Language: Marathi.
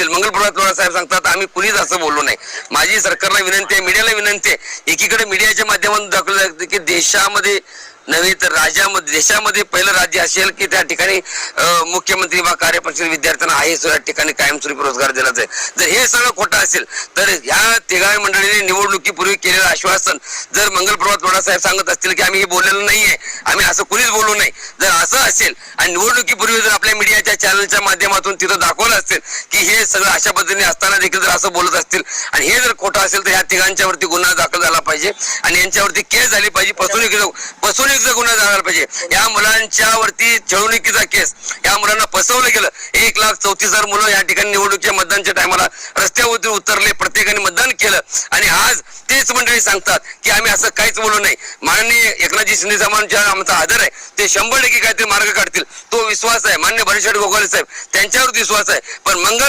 असतील. मंगलपुरात लोढा साहेब सांगतात आम्ही कुणीच असं बोललो नाही. माझी सरकारला विनंती आहे मीडियाला विनंती आहे एकीकडे मीडियाच्या माध्यमातून दाखवलं जातं की देशामध्ये नव्हे तर राज्यामध्ये देशामध्ये पहिलं राज्य असेल की त्या ठिकाणी मुख्यमंत्री वा कार्यपरिषद विद्यार्थ्यांना आहे या ठिकाणी कायमस्वरूपी रोजगार दिला जाईल. जर हे सगळं खोटं असेल तर ह्या तिघाही मंडळीने निवडणुकीपूर्वी केलेलं आश्वासन जर मंगल प्रभात लोढा साहेब सांगत असतील की आम्ही हे बोललेलं नाहीये आम्ही असं कुणीच बोलू नाही. जर असं असेल आणि निवडणुकीपूर्वी जर आपल्या मीडियाच्या चॅनलच्या माध्यमातून तिथं दाखवलं असेल की हे सगळं अशा पद्धतीने असताना देखील जर असं बोलत असतील आणि हे जर खोटं असेल तर ह्या तिघांच्या वरती गुन्हा दाखल झाला पाहिजे आणि यांच्यावरती केस झाली पाहिजे. फसवणुकीचा फसवणुकीचा गुन्हा जाणार पाहिजे. या मुलांच्या वरती छळवणुकीचा केस या मुलांना फसवलं गेलं. एक लाख चौतीस हजार मुलं या ठिकाणी निवडणुकीच्या मतदानच्या टायमाला रस्त्यावरती उतरले प्रत्येकाने मतदान केलं. आणि आज तेच मंडळी सांगतात की आम्ही असं काहीच बोलू नाही. माननीय एकनाथजी शिंदे साहेबांच्या आमचा आदर आहे. ते शंभर टक्के काहीतरी मार्ग काढतील. तो विश्वास आहे. मान्य भरशेठ गोगावले साहेब त्यांच्यावर विश्वास आहे. पण मंगल